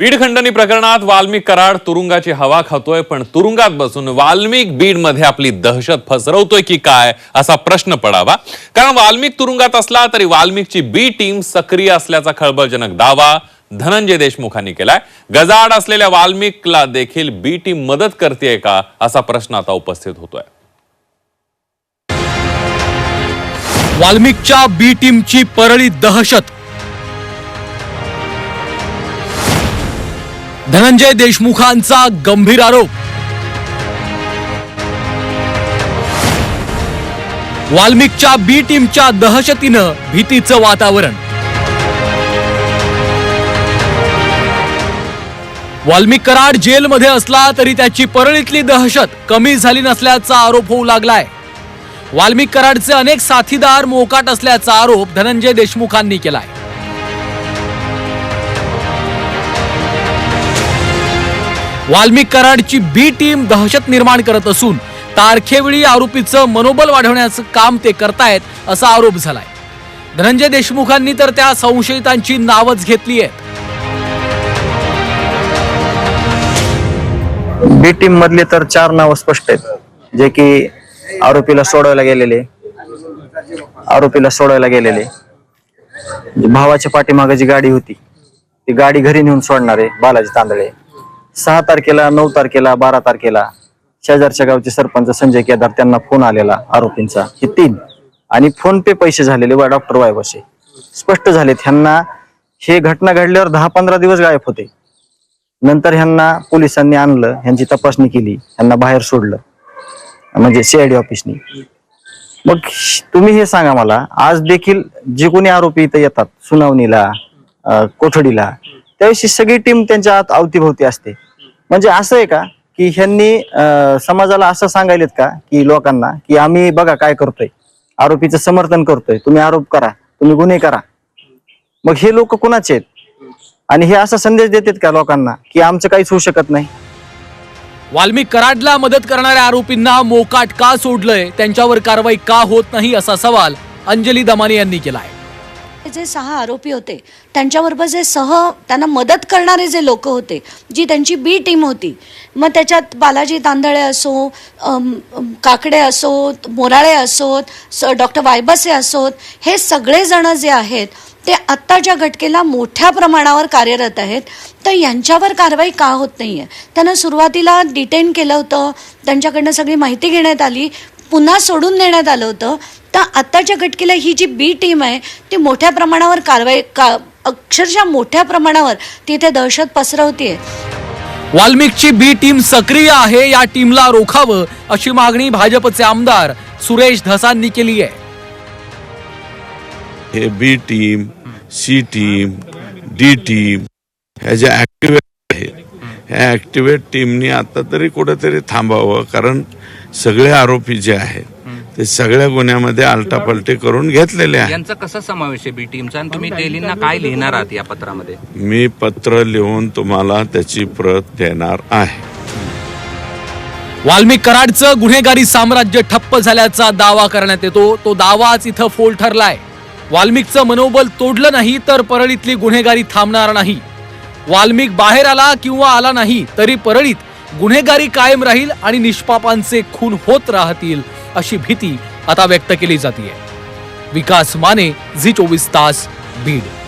बीड खंडणी प्रकरणात वाल्मिक कराड तुरुंगाची हवा खातोय पण तुरुंगात बसून वाल्मिक बीडमध्ये आपली दहशत फसरवतोय की काय असा प्रश्न पडावा. कारण वाल्मिक तुरुंगात असला तरी वाल्मिकची बी टीम सक्रिय असल्याचा खळबळजनक दावा धनंजय देशमुखांनी केलाय. गजाआड असलेल्या वाल्मिकला देखील बी टीम मदत करते का असा प्रश्न आता उपस्थित होतोय. वाल्मिकच्या बी टीमची परळी दहशत धनंजय देशमुखांचा गंभीर आरोप. वाल्मिकच्या बी टीमच्या दहशतीनं भीतीचं वातावरण. वाल्मिक कराड जेलमध्ये असला तरी त्याची परळीतली दहशत कमी झाली नसल्याचा आरोप होऊ लागलाय. वाल्मिक कराडचे अनेक साथीदार मोकाट असल्याचा आरोप धनंजय देशमुखांनी केलाय. वाल्मिक कराडची बी टीम दहशत निर्माण करत असून तारखेवेळी आरोपीचं मनोबल वाढवण्याचं काम ते करतायत असा आरोप झालाय. धनंजय देशमुखांनी तर त्या संशयितांची नावच घेतली आहेत बी टीम मधले तर चार नाव स्पष्ट आहेत. जे की आरोपीला सोडवायला गेलेले आरोपीला सोडवायला गेलेले. भावाच्या पाठीमागे जी गाडी होती ती गाडी घरी नेऊन सोडणारे बालाजी तांदळे. सहा तारखेला नऊ तारखेला बारा तारखेला शेजारच्या गावचे सरपंच संजय केदार त्यांना फोन आलेला आरोपींचा. हे तीन. आणि फोन पे पैसे झालेले व डॉक्टर वायबसे स्पष्ट झाले ह्यांना हे घटना घडल्यावर दहा पंधरा दिवस गायब होते. नंतर ह्यांना पोलिसांनी आणलं ह्यांची तपासणी केली ह्यांना बाहेर सोडलं. म्हणजे सीआयडी ऑफिसनी. मग तुम्ही हे सांगा मला आज देखील जे कोणी आरोपी इथं येतात सुनावणीला कोठडीला त्याविषयी सगळी टीम त्यांच्या आत अवतीभोवती असते. म्हणजे असं आहे का की ह्यांनी अं, समाजाला असं सांगायलेत का की लोकांना की आम्ही बघा काय करतोय. आरोपीचं समर्थन करतोय. तुम्ही आरोप करा तुम्ही गुन्हे करा. मग हे लोक कुणाचे आहेत? आणि हे असा संदेश देतात का लोकांना की आमचं काहीच होऊ शकत नाही? वाल्मिक कराडला मदत करणाऱ्या आरोपींना मोकाट का सोडलंय? त्यांच्यावर कारवाई का होत नाही असा सवाल अंजली दमानी यांनी केला आहे जे सहा आरोपी होते त्यांच्याबरोबर जे सह त्यांना मदत करणारे जे लोक होते जी त्यांची बी टीम होती मग त्याच्यात बालाजी तांदळे असो काकडे असोत मोराळे असोत डॉक्टर वायबसे असोत हे सगळेजण जे आहेत ते आत्ताच्या घटकेला मोठ्या प्रमाणावर कार्यरत आहेत तर यांच्यावर कारवाई का होत नाही आहे त्यांना सुरुवातीला डिटेन केलं होतं त्यांच्याकडनं सगळी माहिती घेण्यात आली पुन्हा सोडून देण्यात आलं होतं तर आत्ताच्या घटकेला ही जी बी टीम आहे ती मोठ्या प्रमाणावर कारवाई का अक्षरशः मोठ्या प्रमाणावर तिथे दहशत पसरवते वाल्मिकची बी टीम सक्रिय आहे या टीमला रोखावं अशी मागणी भाजपचे आमदार सुरेश धसांनी केली आहे. हे B team C team D team ह्या ज्या ऍक्टिव्हेट आहेत ह्या ऍक्टिव्हेट टीमनी आता तरी कुठेतरी थांबावं कारण सगळे आरोपी जे आहेत ते सगळ्या गुन्ह्यामध्ये आलटापलटी करून घेतलेले आहेत. यांचा कसा समावेश आहे बी टीमचा? आणि तुम्ही डेलींना काय लिहिणार आहात या पत्रामध्ये? मी पत्र लिहून तुम्हाला त्याची प्रत देणार आहे. वाल्मिक कराडचं गुन्हेगारी साम्राज्य ठप्प झाल्याचा दावा करण्यात येतो. तो दावाच इथं फोल ठरलाय. वाल्मिकचं मनोबल तोडलं नाही तर परळीतली गुन्हेगारी थांबणार नाही. वाल्मिक बाहेर आला किंवा आला नाही तरी परळीत गुन्हेगारी कायम राहील आणि निष्पापांचे खून होत राहतील अशी भीती आता व्यक्त केली जाते विकास माने झी चोवीस तास बीड.